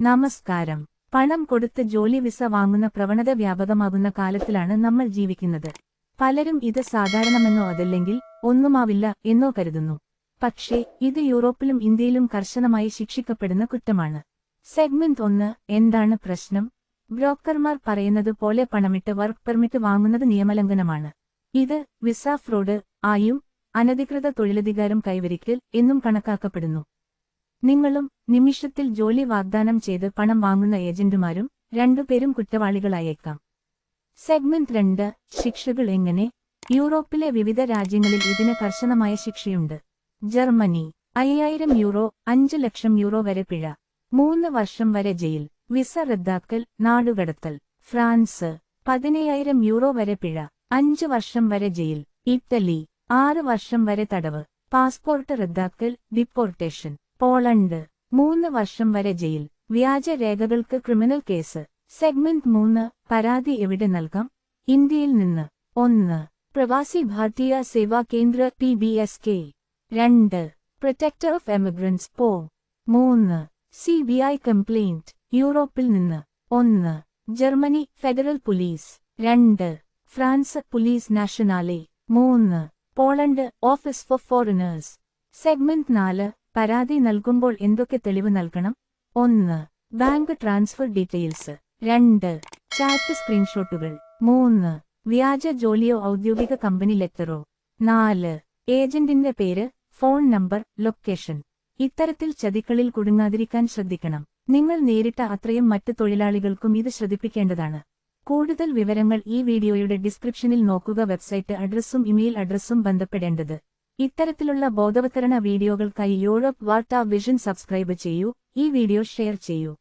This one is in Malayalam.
നമസ്കാരം. പണം കൊടുത്ത് ജോലി വിസ വാങ്ങുന്ന പ്രവണത വ്യാപകമാകുന്ന കാലത്തിലാണ് നമ്മൾ ജീവിക്കുന്നത്. പലരും ഇത് സാധാരണമെന്നോ അതല്ലെങ്കിൽ ഒന്നുമാവില്ല എന്നോ കരുതുന്നു. പക്ഷേ ഇത് യൂറോപ്പിലും ഇന്ത്യയിലും കർശനമായി ശിക്ഷിക്കപ്പെടുന്ന കുറ്റമാണ്. സെഗ്മെന്റ് ഒന്ന് എന്താണ് പ്രശ്നം? ബ്രോക്കർമാർ പറയുന്നത് പോലെ പണമിട്ട് വർക്ക് പെർമിറ്റ് വാങ്ങുന്നത് നിയമലംഘനമാണ്. ഇത് വിസ ഫ്രോഡ് ആയും അനധികൃത തൊഴിലധികാരം കൈവരിക്കൽ എന്നും കണക്കാക്കപ്പെടുന്നു. നിങ്ങളും നിമിഷത്തിൽ ജോലി വാഗ്ദാനം ചെയ്ത് പണം വാങ്ങുന്ന ഏജന്റുമാരും രണ്ടുപേരും കുറ്റവാളികളായേക്കാം. സെഗ്മെന്റ് രണ്ട് ശിക്ഷകൾ എങ്ങനെ? യൂറോപ്പിലെ വിവിധ രാജ്യങ്ങളിൽ ഇതിന് കർശനമായ ശിക്ഷയുണ്ട്. ജർമ്മനി അയ്യായിരം യൂറോ അഞ്ച് ലക്ഷം യൂറോ വരെ പിഴ. മൂന്ന് വർഷം വരെ ജയിൽ. വിസ റദ്ദാക്കൽ നാടുകടത്തൽ. ഫ്രാൻസ് പതിനയ്യായിരം യൂറോ വരെ പിഴ. അഞ്ച് വർഷം വരെ ജയിൽ. ഇറ്റലി ആറ് വർഷം വരെ തടവ്. പാസ്പോർട്ട് റദ്ദാക്കൽ ഡിപ്പോർട്ടേഷൻ. പോളണ്ട് മൂന്ന് വർഷം വരെ ജയിൽ വ്യാജ രേഖകൾക്ക് ക്രിമിനൽ കേസ് സെഗ്മെന്റ് മൂന്ന് പരാതി എവിടെ നൽകാം? ഇന്ത്യയിൽ നിന്ന് ഒന്ന് Pravasi Bharatiya Seva Kendra P B S K രണ്ട് പ്രൊട്ടക്ടർ ഓഫ് എമിഗ്രൻസ് പോ മൂന്ന് സി ബി ഐ കംപ്ലയിന്റ് യൂറോപ്പിൽ നിന്ന് ഒന്ന് ജർമ്മനി ഫെഡറൽ പോലീസ് രണ്ട് ഫ്രാൻസ് പോലീസ് നാഷണാലെ മൂന്ന് Poland office for foreigners segment നാല് പരാതി നൽകുമ്പോൾ എന്തൊക്കെ തെളിവ് നൽകണം? ഒന്ന് ബാങ്ക് ട്രാൻസ്ഫർ ഡീറ്റെയിൽസ്. രണ്ട് ചാറ്റ് സ്ക്രീൻഷോട്ടുകൾ. മൂന്ന് വ്യാജ ജോലിയോ ഔദ്യോഗിക കമ്പനി ലെറ്ററോ. നാല് ഏജന്റിന്റെ പേര് ഫോൺ നമ്പർ ലൊക്കേഷൻ. ഇത്തരത്തിൽ ചതിക്കളിൽ കുടുങ്ങാതിരിക്കാൻ ശ്രദ്ധിക്കണം. നിങ്ങൾ നേരിട്ട അത്രയും മറ്റ് തൊഴിലാളികൾക്കും ഇത് ശ്രദ്ധിപ്പിക്കേണ്ടതാണ്. കൂടുതൽ വിവരങ്ങൾ ഈ വീഡിയോയുടെ ഡിസ്ക്രിപ്ഷനിൽ നോക്കുക വെബ്സൈറ്റ് അഡ്രസ്സും ഇമെയിൽ അഡ്രസ്സും ബന്ധപ്പെടേണ്ടത്. ഇത്തരത്തിലുള്ള ബോധവത്കരണ വീഡിയോകൾക്കായി യൂറോപ്പ് വാർത്താ വിഷൻ സബ്സ്ക്രൈബ് ചെയ്യൂ. ഈ വീഡിയോ ഷെയർ ചെയ്യൂ.